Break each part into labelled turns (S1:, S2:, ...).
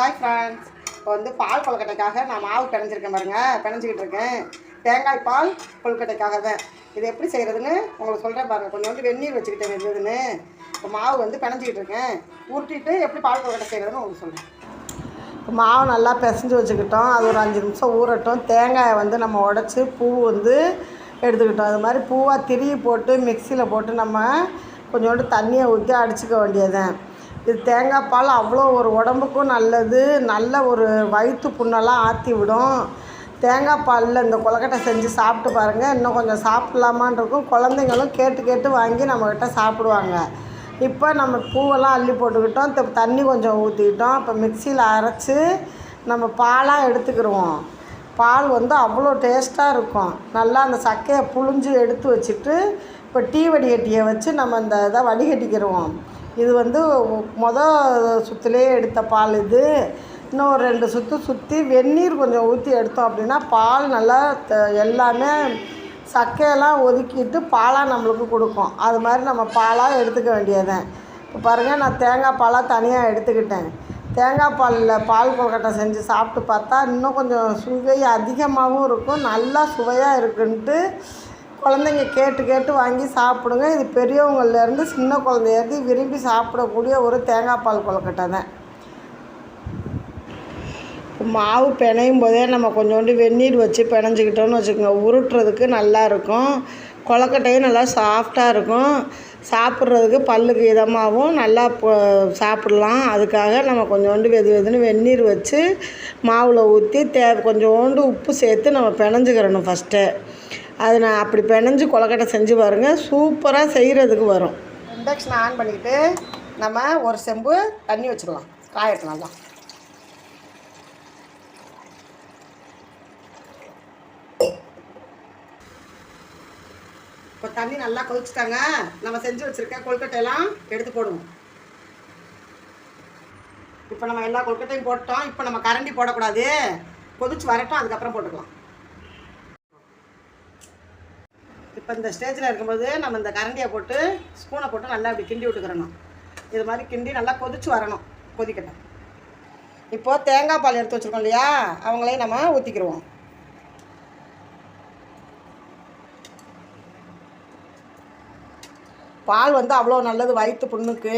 S1: Hi friends இப்போ வந்து பால் கொழுக்கட்டைக்காக நான் மாவு பிணைஞ்சிருக்கேன் பாருங்க. பிணைஞ்சிக்கிட்டு இருக்கேன். தேங்காய் பால் கொழுக்கட்டைக்காக தான் இது எப்படி செய்கிறதுன்னு உங்களுக்கு சொல்கிறேன் பாருங்கள் கொஞ்சம் வந்து வெந்நீர் வச்சுக்கிட்டேன் இருந்ததுன்னு இப்போ மாவு வந்து பிணைஞ்சிக்கிட்டு இருக்கேன். உருட்டிட்டு எப்படி பால் கொழுக்கட்டை செய்கிறதுன்னு உங்களுக்கு சொல்கிறேன் இப்போ மாவு நல்லா பிசைஞ்சு வச்சுக்கிட்டோம். அது ஒரு அஞ்சு நிமிஷம் ஊறட்டும். தேங்காயை வந்து நம்ம உடச்சி பூ வந்து எடுத்துக்கிட்டோம். அது மாதிரி பூவாக திருகி போட்டு மிக்சியில் போட்டு நம்ம கொஞ்சோண்டு தண்ணியை ஊற்றி அடிச்சுக்க வேண்டியதுதான். இது தேங்காய் பால் அவ்வளோ ஒரு உடம்புக்கும் நல்லது நல்ல ஒரு வயிற்று புண்ணெல்லாம் ஆற்றி விடும். தேங்காய் பாலில் இந்த கொலக்கட்டை செஞ்சு சாப்பிட்டு பாருங்கள் இன்னும் கொஞ்சம் சாப்பிட்லாமான் இருக்கும். குழந்தைங்களும் கேட்டு கேட்டு வாங்கி நம்மக்கிட்ட சாப்பிடுவாங்க. இப்போ நம்ம பூவெல்லாம் அள்ளி போட்டுக்கிட்டோம். இப்போ தண்ணி கொஞ்சம் ஊற்றிக்கிட்டோம் இப்போ மிக்சியில் அரைச்சி நம்ம பாலாக எடுத்துக்கிடுவோம் பால் வந்து அவ்வளோ டேஸ்ட்டாக இருக்கும். நல்லா அந்த சக்கையை புழிஞ்சு எடுத்து வச்சுட்டு இப்போ டீ வடிகட்டியை வச்சு நம்ம இந்த இதை வடிகட்டிக்கிடுவோம் இது வந்து மொதல் சுற்றுலேயே எடுத்த பால் இது. இன்னும் ஒரு ரெண்டு சுற்று சுற்றி வெந்நீர் கொஞ்சம் ஊற்றி எடுத்தோம் அப்படின்னா பால் நல்லா த- எல்லாமே சக்கையெல்லாம் ஒதுக்கிட்டு பாலாக நம்மளுக்கு கொடுக்கும். அது மாதிரி நம்ம பாலாக எடுத்துக்க வேண்டியதுதான் இப்போ பாருங்கள் நான் தேங்காய் பாலாக தனியாக எடுத்துக்கிட்டேன். தேங்காய் பாலில் பால் கொழுக்கட்டை செஞ்சு சாப்பிட்டு பார்த்தா இன்னும் கொஞ்சம் சுவை அதிகமாகவும் இருக்கும். நல்லா சுவையாக இருக்குன்ட்டு குழந்தைங்க கேட்டு கேட்டு வாங்கி சாப்பிடுங்க. இது பெரியவங்கள்லேருந்து சின்ன குழந்தையிலேருந்து விரும்பி சாப்பிடக்கூடிய ஒரு தேங்காய் பால் கொழுக்கட்டை தான். மாவு பிணையும் போதே நம்ம கொஞ்சோண்டு வெந்நீர் வச்சு பிணைஞ்சிக்கிட்டோம்னு வச்சுக்கோங்க. உருட்டுறதுக்கு நல்லாயிருக்கும் கொழக்கட்டையும் நல்லா சாஃப்டாக இருக்கும். சாப்பிட்றதுக்கு பல்லுக்கு இதமாகவும் நல்லா சாப்பிடலாம் சாப்பிட்லாம். அதுக்காக நம்ம கொஞ்சோண்டு வெது வெதுன்னு வெந்நீர் வச்சு மாவில் ஊற்றி தே கொஞ்சோண்டு உப்பு சேர்த்து நம்ம பிணைஞ்சிக்கிறணும் ஃபஸ்ட்டு அது நான் அப்படி பிணைஞ்சு கொலக்கட்டை செஞ்சு பாருங்கள் சூப்பராக செய்கிறதுக்கு வரும். இண்டக்ஷன் ஆன் பண்ணிக்கிட்டு நம்ம ஒரு செம்பு தண்ணி வச்சுக்கலாம் காயட்டும் நல்லா. இப்போ தண்ணி நல்லா கொதிச்சுட்டாங்க. நம்ம செஞ்சு வச்சுருக்க கொழுக்கட்டையெல்லாம் எடுத்து போடுவோம். இப்போ நம்ம எல்லா கொழுக்கட்டையும் போட்டோம். இப்போ நம்ம கரண்டி போடக்கூடாது. கொதிச்சு வரட்டும். அதுக்கப்புறம் போட்டுக்கலாம். இப்போ இந்த ஸ்டேஜில் இருக்கும்போது நம்ம இந்த கரண்டியை போட்டு ஸ்பூனை போட்டு நல்லா இப்படி கிண்டி விட்டுக்கிறணும். இது மாதிரி கிண்டி நல்லா கொதிச்சு வரணும் கொதிக்கட்டும். இப்போது தேங்காய் பால் எடுத்து வச்சுருக்கோம் இல்லையா? அவங்களையும் நம்ம ஊற்றிக்கிடுவோம் பால் வந்து அவ்வளோ நல்லது வயிற்று புண்ணுக்கு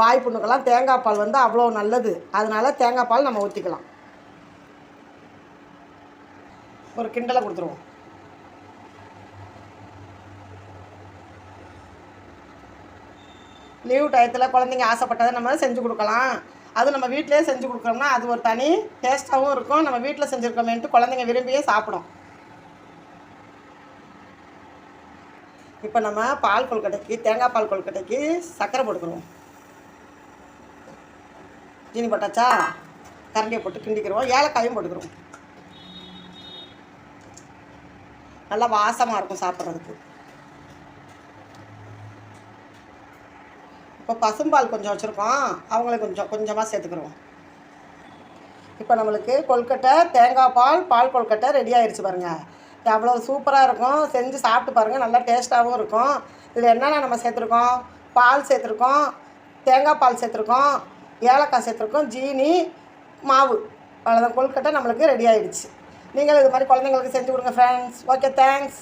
S1: வாய் புண்ணுக்கெல்லாம் தேங்காய் பால் வந்து அவ்வளோ நல்லது. அதனால தேங்காய் பால் நம்ம ஊற்றிக்கலாம் ஒரு கிண்டலை கொடுத்துருவோம். லீவ் டயத்தில் குழந்தைங்க ஆசைப்பட்டதை நம்ம செஞ்சு கொடுக்கலாம். அது நம்ம வீட்டிலே செஞ்சு கொடுக்குறோம்னா அது ஒரு தனி டேஸ்ட்டாகவும் இருக்கும். நம்ம வீட்டில் செஞ்சுருக்கோமேன்ட்டு குழந்தைங்க விரும்பியே சாப்பிடும். இப்போ நம்ம பால் கொழுக்கட்டைக்கு தேங்காய் பால் கொழுக்கட்டைக்கு சர்க்கரை போட்டுக்கிறோம். ஜீனி போட்டாச்சா? கரண்டியை போட்டு கிண்டிக்கிறோம். ஏலக்காயும் போட்டுக்கிறோம். நல்லா வாசமாக இருக்கும் சாப்பிட்றதுக்கு. இப்போ பசும்பால் கொஞ்சம் வச்சுருக்கோம். அவங்கள கொஞ்சம் கொஞ்சமாக சேர்த்துக்கிறோம் இப்போ நம்மளுக்கு கொல்கட்டை தேங்காய் பால் பால் கொழுக்கட்டை ரெடி ஆயிடுச்சு பாருங்கள் அவ்வளோ சூப்பராக இருக்கும். செஞ்சு சாப்பிட்டு பாருங்கள் நல்லா டேஸ்ட்டாகவும் இருக்கும். இதில் என்னென்ன நம்ம சேர்த்துருக்கோம்? பால் சேர்த்துருக்கோம். தேங்காய் பால் சேர்த்துருக்கோம். ஏலக்காய் சேர்த்துருக்கோம். ஜீனி மாவு. அவ்வளோதான் கொல்கட்டை நம்மளுக்கு ரெடி ஆயிடுச்சு. நீங்களும் இது மாதிரி குழந்தைங்களுக்கு செஞ்சு கொடுங்க ஃப்ரெண்ட்ஸ் ஓகே தேங்க்ஸ்